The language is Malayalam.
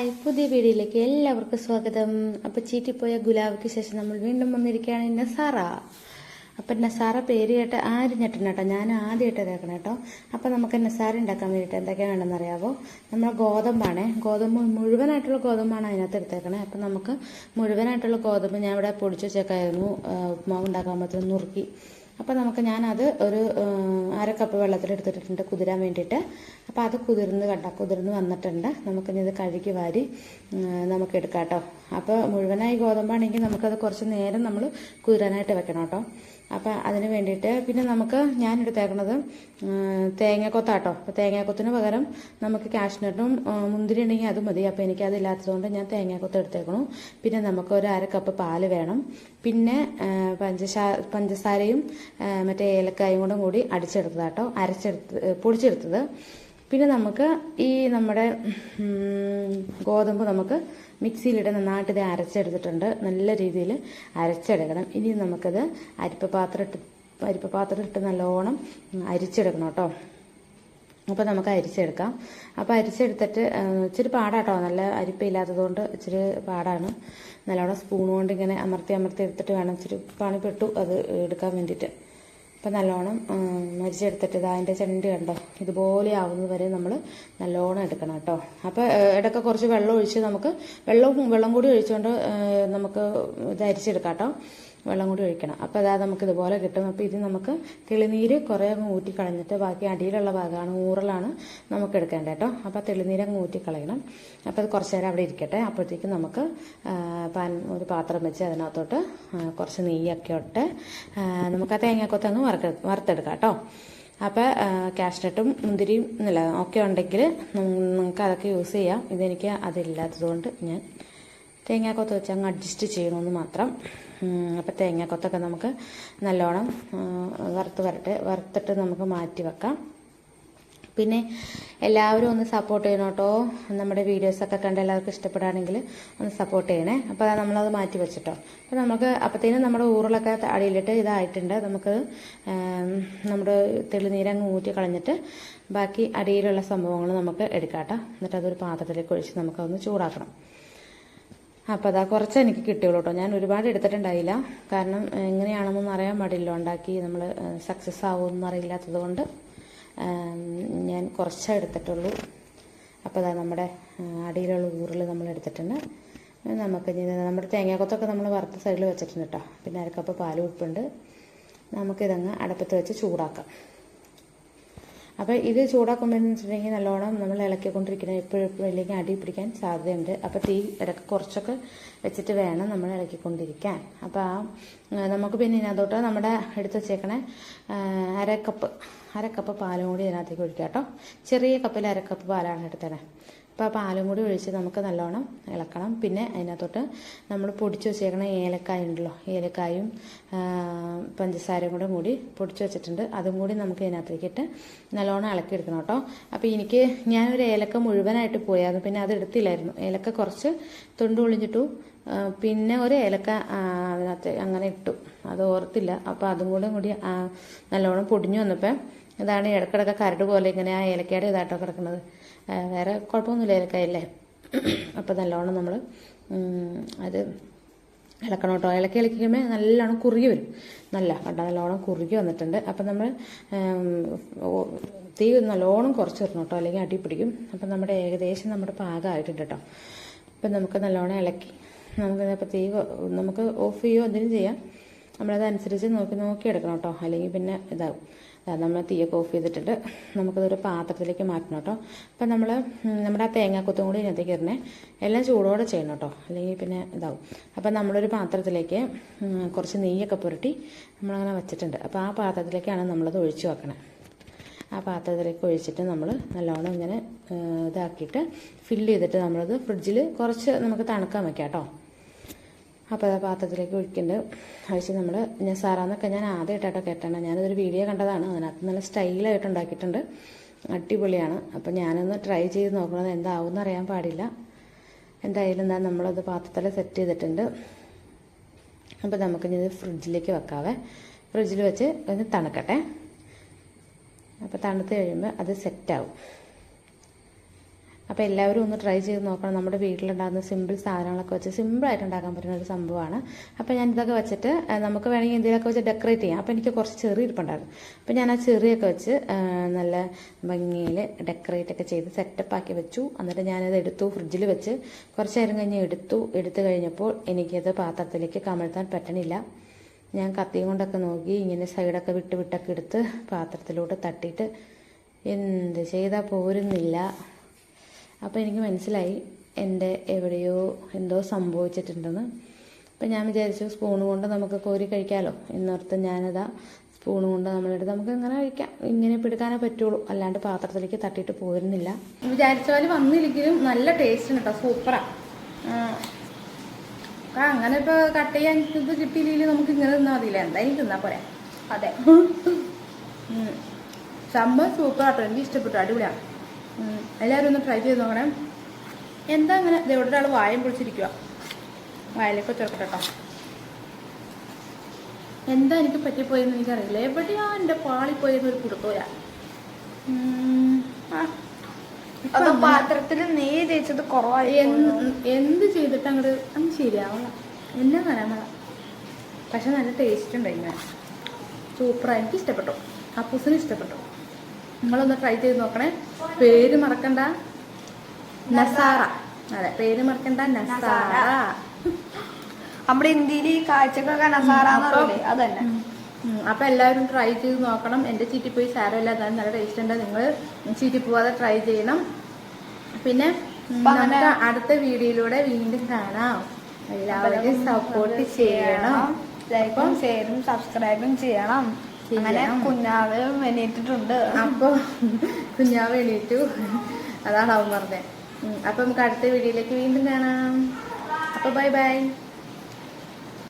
ഹായ് പുതിയ വീഡിയോയിലേക്ക് എല്ലാവർക്കും സ്വാഗതം. അപ്പോൾ ചീറ്റിപ്പോയ ഗുലാബിക്ക് ശേഷം നമ്മൾ വീണ്ടും വന്നിരിക്കുകയാണ് നസാറ അപ്പം നസാറ പേര് കേട്ട് ആരും ഞെട്ടണം കേട്ടോ ഞാൻ ആദ്യമായിട്ട് കേൾക്കണം കേട്ടോ. അപ്പം നമുക്ക് നസാര ഉണ്ടാക്കാൻ വേണ്ടിയിട്ട് എന്തൊക്കെയാണ് വേണമെന്ന് അറിയാവോ? നമ്മൾ ഗോതമ്പാണേ. ഗോതമ്പ് മുഴുവനായിട്ടുള്ള ഗോതമ്പാണ് അതിനകത്ത് എടുത്തേക്കണേ. അപ്പം നമുക്ക് മുഴുവനായിട്ടുള്ള ഗോതമ്പ് ഞാൻ ഇവിടെ പൊടിച്ചു വെച്ചേക്കായിരുന്നു. ഉപ്പുമാവ് ഉണ്ടാക്കാൻ പറ്റുന്ന നുറുക്കി. അപ്പോൾ നമുക്ക് ഞാനത് ഒരു അര കപ്പ് വെള്ളത്തിലെടുത്തിട്ടുണ്ട് കുതിരാൻ വേണ്ടിയിട്ട്. അപ്പോൾ അത് കുതിർന്ന് കണ്ട? കുതിർന്ന് വന്നിട്ടുണ്ട്. നമുക്കിനി ഇത് കഴുകി വാരി നമുക്ക് എടുക്കാം കേട്ടോ അപ്പോൾ മുഴുവനായി ഗോതമ്പാണെങ്കിൽ നമുക്കത് കുറച്ച് നേരം നമ്മൾ കുതിരാനായിട്ട് വെക്കണം കേട്ടോ. അപ്പോൾ അതിന് വേണ്ടിയിട്ട് പിന്നെ നമുക്ക് ഞാൻ എടുത്തേക്കണത് തേങ്ങാക്കൊത്താട്ടോ അപ്പോൾ തേങ്ങാക്കൊത്തിന് പകരം നമുക്ക് കാഷ്നട്ടും മുന്തിരി ഉണ്ടെങ്കിൽ അത് മതി. അപ്പോൾ എനിക്ക് അതില്ലാത്തതുകൊണ്ട് ഞാൻ തേങ്ങാക്കൊത്ത് എടുത്തേക്കണു. പിന്നെ നമുക്ക് ഒരു അര കപ്പ് പാൽ വേണം. പിന്നെ പഞ്ചസാര പഞ്ചസാരയും മറ്റേ ഏലക്കായും കൂടെ കൂടി അടിച്ചെടുത്തതാട്ടോ. അരച്ചെടുത്ത് പൊടിച്ചെടുത്തത്. പിന്നെ നമുക്ക് ഈ നമ്മുടെ ഗോതമ്പ് നമുക്ക് മിക്സിയിലിട്ട് നന്നായിട്ട് ഇത് അരച്ചെടുത്തിട്ടുണ്ട്. നല്ല രീതിയിൽ അരച്ചെടുക്കണം. ഇനി നമുക്കത് അരിപ്പ പാത്രം ഇട്ട് അരിപ്പ ഇട്ട് നല്ലോണം അരിച്ചെടുക്കണം കേട്ടോ. അപ്പോൾ നമുക്ക് അരിച്ചെടുക്കാം. അപ്പോൾ അരിച്ചെടുത്തിട്ട് ഇച്ചിരി പാടാട്ടോ. നല്ല അരിപ്പയില്ലാത്തതുകൊണ്ട് ഇച്ചിരി പാടാണ്. നല്ലോണം സ്പൂൺ കൊണ്ട് ഇങ്ങനെ അമർത്തി അമർത്തി എടുത്തിട്ട് വേണം ഇച്ചിരി പണിപ്പെട്ടു അത് എടുക്കാൻ വേണ്ടിയിട്ട്. അപ്പം നല്ലോണം മരിച്ചെടുത്തിട്ട് ഇതാ അതിന്റെ ചെണ്ടി കണ്ടോ? ഇതുപോലെ ആവുന്നത് വരെ നമ്മൾ നല്ലോണം എടുക്കണം കേട്ടോ. അപ്പോൾ ഇടയ്ക്ക് കുറച്ച് വെള്ളം ഒഴിച്ച് നമുക്ക് വെള്ളവും വെള്ളം കൂടി ഒഴിച്ചുകൊണ്ട് നമുക്ക് ഇത് അരിച്ചെടുക്കാം കേട്ടോ. വെള്ളം കൂടി ഒഴിക്കണം. അപ്പോൾ അതാ നമുക്ക് ഇതുപോലെ കിട്ടും. അപ്പോൾ ഇത് നമുക്ക് തെളിനീര് കുറേ അങ്ങ് ഊറ്റി കളഞ്ഞിട്ട് ബാക്കി അടിയിലുള്ള ഭാഗമാണ് ഊറലാണ് നമുക്ക് എടുക്കേണ്ടത് കേട്ടോ. അപ്പോൾ തെളിനീര് അങ്ങ് ഊറ്റി കളയണം. അപ്പോൾ അത് കുറച്ച് നേരം അവിടെ ഇരിക്കട്ടെ. അപ്പോഴത്തേക്കും നമുക്ക് പാൻ ഒരു പാത്രം വെച്ച് അതിനകത്തോട്ട് കുറച്ച് നെയ്യൊക്കെ ഇട്ട് നമുക്ക് ആ തേങ്ങക്കൊത്ത് അങ്ങ് വറുത്തെടുക്കാം കേട്ടോ. അപ്പോൾ കാഷ്നട്ടും മുന്തിരിയും ഇല്ല ഒക്കെ ഉണ്ടെങ്കിൽ നിങ്ങൾക്ക് അതൊക്കെ യൂസ് ചെയ്യാം. ഇതെനിക്ക് അതില്ലാത്തതുകൊണ്ട് ഞാൻ തേങ്ങാക്കൊത്ത് വെച്ച് അങ്ങ് അഡ്ജസ്റ്റ് ചെയ്യണമെന്ന് മാത്രം. അപ്പോൾ തേങ്ങാക്കൊത്തൊക്കെ നമുക്ക് നല്ലോണം വറുത്ത് വരട്ടെ വറുത്തിട്ട് നമുക്ക് മാറ്റി വെക്കാം. പിന്നെ എല്ലാവരും ഒന്ന് സപ്പോർട്ട് ചെയ്യണം കേട്ടോ. നമ്മുടെ വീഡിയോസൊക്കെ കണ്ട് എല്ലാവർക്കും ഇഷ്ടപ്പെടുകയാണെങ്കിൽ ഒന്ന് സപ്പോർട്ട് ചെയ്യണേ. അപ്പോൾ നമ്മളത് മാറ്റി വെച്ചിട്ടോ. അപ്പോൾ നമുക്ക് അപ്പോഴത്തേനും നമ്മുടെ ഊറിലൊക്കെ അടിയിലിട്ട് ഇതായിട്ടുണ്ട്. നമുക്ക് നമ്മുടെ തെളിനീരങ്ങ് ഊറ്റി കളഞ്ഞിട്ട് ബാക്കി അടിയിലുള്ള സംഭവങ്ങൾ നമുക്ക് എടുക്കാം കേട്ടോ. എന്നിട്ട് അതൊരു പാത്രത്തിലേക്ക് ഒഴിച്ച് നമുക്കതൊന്ന് ചൂടാക്കണം. അപ്പോൾ അതാ കുറച്ച് എനിക്ക് കിട്ടിയുള്ളൂ കേട്ടോ. ഞാൻ ഒരുപാട് എടുത്തിട്ടുണ്ടായില്ല. കാരണം എങ്ങനെയാണെന്നൊന്നും അറിയാൻ പാടില്ല. ഉണ്ടാക്കി നമ്മൾ സക്സസ് ആവുമെന്ന് അറിയില്ലാത്തത് കൊണ്ട് ഞാൻ കുറച്ചേ എടുത്തിട്ടുള്ളൂ. അപ്പോൾ അതാ നമ്മുടെ അടിയിലുള്ള ഊറിൽ നമ്മൾ എടുത്തിട്ടുണ്ട്. നമുക്ക് നമ്മുടെ തേങ്ങാക്കൊത്തൊക്കെ നമ്മൾ വറുത്ത സൈഡിൽ വെച്ചിട്ടുണ്ട് കേട്ടോ. പിന്നെ അരക്കപ്പ് പാൽ ഉപ്പുണ്ട്. നമുക്കിതങ്ങ് അടുപ്പത്ത് വെച്ച് ചൂടാക്കാം. അപ്പോൾ ഇത് ചൂടാക്കുമ്പോൾ എന്ന് വെച്ചിട്ടുണ്ടെങ്കിൽ നല്ലോണം നമ്മൾ ഇളക്കിക്കൊണ്ടിരിക്കണം. എപ്പോഴും ഇല്ലെങ്കിൽ അടി പിടിക്കാൻ സാധ്യതയുണ്ട്. അപ്പോൾ തീ ഇടയ്ക്ക് കുറച്ചൊക്കെ വെച്ചിട്ട് വേണം നമ്മൾ ഇളക്കിക്കൊണ്ടിരിക്കാൻ. അപ്പോൾ ആ നമുക്ക് പിന്നെ ഇതിനകത്തോട്ട് നമ്മുടെ എടുത്ത് വെച്ചേക്കണേ അര കപ്പ് അര കപ്പ് പാലും കൂടി ഇതിനകത്തേക്ക് ഒഴിക്കാം കേട്ടോ. ചെറിയ കപ്പിൽ അര കപ്പ് പാലാണ് എടുത്തത് അപ്പോൾ ആ പാലും കൂടി ഒഴിച്ച് നമുക്ക് നല്ലോണം ഇളക്കണം. പിന്നെ അതിനകത്തോട്ട് നമ്മൾ പൊടിച്ച് വെച്ചേക്കണ ഏലക്കായ ഉണ്ടല്ലോ ഏലക്കായും പഞ്ചസാരയും കൂടെ കൂടി പൊടിച്ച് വെച്ചിട്ടുണ്ട്. അതും കൂടി നമുക്ക് ഇതിനകത്തേക്കിട്ട് നല്ലോണം ഇളക്കിയെടുക്കണം കേട്ടോ. അപ്പോൾ എനിക്ക് ഞാനൊരു ഏലക്ക മുഴുവനായിട്ട് പോയായിരുന്നു പിന്നെ അത് എടുത്തില്ലായിരുന്നു. ഏലക്ക കുറച്ച് തൊണ്ട് ഒളിഞ്ഞിട്ടു പിന്നെ ഒരു ഏലക്ക അതിനകത്ത് അങ്ങനെ ഇട്ടു. അത് ഓർത്തില്ല. അപ്പോൾ അതും കൂടെ കൂടി നല്ലോണം പൊടിഞ്ഞു വന്നപ്പോൾ ഇതാണ് ഇടക്കിടക്ക് കരട് പോലെ ഇങ്ങനെ ആ ഏലക്കയുടെ ഇതായിട്ടോ കിടക്കുന്നത്. വേറെ കുഴപ്പമൊന്നുമില്ല ഏലക്കായല്ലേ? അപ്പോൾ നല്ലോണം നമ്മൾ അത് ഇളക്കണം കേട്ടോ ഇളക്കി ഇളക്കിക്കുമ്പോൾ നല്ലോണം കുറുകി വരും. നല്ല കണ്ട? നല്ലോണം കുറുകി വന്നിട്ടുണ്ട്. അപ്പം നമ്മൾ തീ നല്ലോണം കുറച്ച് വരണം കേട്ടോ അല്ലെങ്കിൽ അടി പിടിക്കും. അപ്പം നമ്മുടെ ഏകദേശം നമ്മുടെ പാകമായിട്ടുണ്ട് കേട്ടോ. അപ്പം നമുക്ക് നല്ലോണം ഇളക്കി നമുക്ക് അപ്പോൾ തീ നമുക്ക് ഓഫ് ചെയ്യുകയോ എന്തെങ്കിലും ചെയ്യാം. നമ്മളതനുസരിച്ച് നോക്കി നോക്കി എടുക്കണം കേട്ടോ. അല്ലെങ്കിൽ പിന്നെ ഇതാവും. നമ്മൾ തീയൊക്കെ ഓഫ് ചെയ്തിട്ടിട്ട് നമുക്കതൊരു പാത്രത്തിലേക്ക് മാറ്റണം കേട്ടോ. അപ്പം നമ്മൾ നമ്മുടെ ആ തേങ്ങാക്കൊത്തും കൂടി ഇതിനകത്തേക്ക് ഇടണേ. എല്ലാം ചൂടോടെ ചെയ്യണം കേട്ടോ. അല്ലെങ്കിൽ പിന്നെ ഇതാവും. അപ്പം നമ്മളൊരു പാത്രത്തിലേക്ക് കുറച്ച് നെയ്യൊക്കെ പുരട്ടി നമ്മളങ്ങനെ വെച്ചിട്ടുണ്ട്. അപ്പോൾ ആ പാത്രത്തിലേക്കാണ് നമ്മളത് ഒഴിച്ചു വെക്കണത് ആ പാത്രത്തിലേക്ക് ഒഴിച്ചിട്ട് നമ്മൾ നല്ലോണം ഇങ്ങനെ ഇതാക്കിയിട്ട് ഫില്ല് ചെയ്തിട്ട് നമ്മളത് ഫ്രിഡ്ജിൽ കുറച്ച് നമുക്ക് തണുക്കാൻ വെക്കാം കേട്ടോ. അപ്പോൾ അത് പാത്രത്തിലേക്ക് ഒഴിക്കുന്നുണ്ട്. ആവശ്യം നമ്മൾ ഞാൻ സാറാന്നൊക്കെ ഞാൻ ആദ്യമായിട്ടാട്ടോ കേട്ടാണ്. ഞാനതൊരു വീഡിയോ കണ്ടതാണ്. അതിനകത്ത് നല്ല സ്റ്റൈലായിട്ട് ഉണ്ടാക്കിയിട്ടുണ്ട്. അടിപൊളിയാണ്. അപ്പോൾ ഞാനൊന്ന് ട്രൈ ചെയ്ത് നോക്കണത് എന്താവും അറിയാൻ പാടില്ല. എന്തായാലും എന്താ നമ്മളത് പാത്രത്തിൽ സെറ്റ് ചെയ്തിട്ടുണ്ട്. അപ്പോൾ നമുക്കിനി ഇത് ഫ്രിഡ്ജിലേക്ക് വെക്കാവേ. ഫ്രിഡ്ജിൽ വെച്ച് ഒന്ന് തണുക്കട്ടെ. അപ്പോൾ തണുത്ത് കഴിയുമ്പോൾ അത് സെറ്റാവും. അപ്പോൾ എല്ലാവരും ഒന്ന് ട്രൈ ചെയ്ത് നോക്കണം. നമ്മുടെ വീട്ടിലുണ്ടാകുന്ന സിമ്പിൾ സാധനങ്ങളൊക്കെ വെച്ച് സിമ്പിളായിട്ട് ഉണ്ടാക്കാൻ പറ്റുന്ന ഒരു സംഭവമാണ്. അപ്പോൾ ഞാൻ ഇതൊക്കെ വെച്ചിട്ട് നമുക്ക് വേണമെങ്കിൽ എന്തെങ്കിലുമൊക്കെ വെച്ച് ഡെക്കറേറ്റ് ചെയ്യാം. അപ്പോൾ എനിക്ക് കുറച്ച് ചെറിയ ഇരിപ്പുണ്ടായിരുന്നു. അപ്പോൾ ഞാൻ ആ ചെറിയൊക്കെ വെച്ച് നല്ല ഭംഗിയിൽ ഡെക്കറേറ്റ് ഒക്കെ ചെയ്ത് സെറ്റപ്പ് ആക്കി വെച്ചു. എന്നിട്ട് ഞാനത് എടുത്തു ഫ്രിഡ്ജിൽ വെച്ച് കുറച്ച് നേരം കഴിഞ്ഞ് എടുത്തു. എടുത്തു കഴിഞ്ഞപ്പോൾ എനിക്കത് പാത്രത്തിലേക്ക് കമഴ്ത്താൻ പറ്റണില്ല. ഞാൻ കത്തിയും കൊണ്ടൊക്കെ നോക്കി ഇങ്ങനെ സൈഡൊക്കെ വിട്ട് വിട്ടൊക്കെ എടുത്ത് പാത്രത്തിലോട്ട് തട്ടിയിട്ട് എന്ത് ചെയ്താൽ പോരുന്നില്ല. അപ്പോൾ എനിക്ക് മനസ്സിലായി എന്റെ എവിടെയോ എന്തോ സംഭവിച്ചിട്ടുണ്ടെന്ന്. അപ്പം ഞാൻ വിചാരിച്ചു സ്പൂൺ കൊണ്ട് നമുക്ക് കോരി കഴിക്കാമല്ലോ എന്നോർത്ത് ഞാനതാ സ്പൂൺ കൊണ്ട് നമ്മളെടുത്ത് നമുക്ക് ഇങ്ങനെ കഴിക്കാം. ഇങ്ങനെ പിടുക്കാനേ പറ്റുള്ളൂ. അല്ലാണ്ട് പാത്രത്തിലേക്ക് തട്ടിയിട്ട് പോരുന്നില്ല. വിചാരിച്ച പോലെ വന്നില്ലെങ്കിലും നല്ല ടേസ്റ്റ് ഉണ്ട് കേട്ടോ സൂപ്പറാ അങ്ങനെ ഇപ്പോൾ കട്ട് ചെയ്യാൻ ഇത് കിട്ടിയില്ലെങ്കിൽ നമുക്ക് ഇങ്ങനെ തിന്നാൽ മതിയില്ല? എന്തായാലും തിന്നാൽ പോരാ. അതെ. സംഭവം സൂപ്പർ ആട്ടോ. എനിക്ക് ഇഷ്ടപ്പെട്ടു. അടിപൊളിയാണ്. എല്ലാവരും ഒന്ന് ട്രൈ ചെയ്ത് നോക്കണേ. എന്താ അങ്ങനെ ഇവിടെ ഒരാൾ വായം പൊളിച്ചിരിക്കുക വായലേക്ക് ചെറുക്കട്ടോ കേട്ടോ എന്താ എനിക്ക് പറ്റിപ്പോയെന്ന് എനിക്കറിയില്ല. എവിടെയാ എന്റെ പാളിപ്പോയെന്ന് ഒരു അത് പാത്രത്തിൽ നെയ്യ് തേച്ചത് കുറവായി എന്ത് ചെയ്തിട്ട് അങ്ങോട്ട് അങ്ങ് ശരിയാവണ. എന്നെ നനമള പക്ഷെ നല്ല ടേസ്റ്റ് ഉണ്ടായി ഞാൻ സൂപ്പറായി എനിക്ക് ഇഷ്ടപ്പെട്ടു അപ്പൂസിന് ഇഷ്ടപ്പെട്ടു. നിങ്ങളൊന്ന് ട്രൈ ചെയ്ത് നോക്കണേ. പേര് മറക്കണ്ട. നസാറ. അതെ പേര് മറക്കണ്ട. നസാറ. നമ്മുടെ ഇന്ത്യയിൽ ഈ കാഴ്ചക്കൊക്കെ നസാറ അതന്നെ. അപ്പൊ എല്ലാവരും ട്രൈ ചെയ്ത് നോക്കണം. എന്റെ ചീറ്റിപ്പോയി സാരമില്ല. എന്നാലും നല്ല ടേസ്റ്റ് ഉണ്ട്. നിങ്ങൾ ചീറ്റിപ്പോവാതെ ട്രൈ ചെയ്യണം. പിന്നെ നമുക്ക് അടുത്ത വീഡിയോയിലൂടെ വീണ്ടും കാണാം. എല്ലാവരും സപ്പോർട്ട് ചെയ്യണം. ലൈക്കും ഷെയറും സബ്സ്ക്രൈബും ചെയ്യണം. അങ്ങനെ. കുഞ്ഞാവ് എണീറ്റിട്ടുണ്ട്. അപ്പൊ കുഞ്ഞാവ് എണീറ്റു. അതാണ് അവൻ പറഞ്ഞത്. അപ്പൊ നമുക്ക് അടുത്ത വീഡിയോയിലേക്ക് വീണ്ടും കാണാം. അപ്പൊ ബൈ ബൈ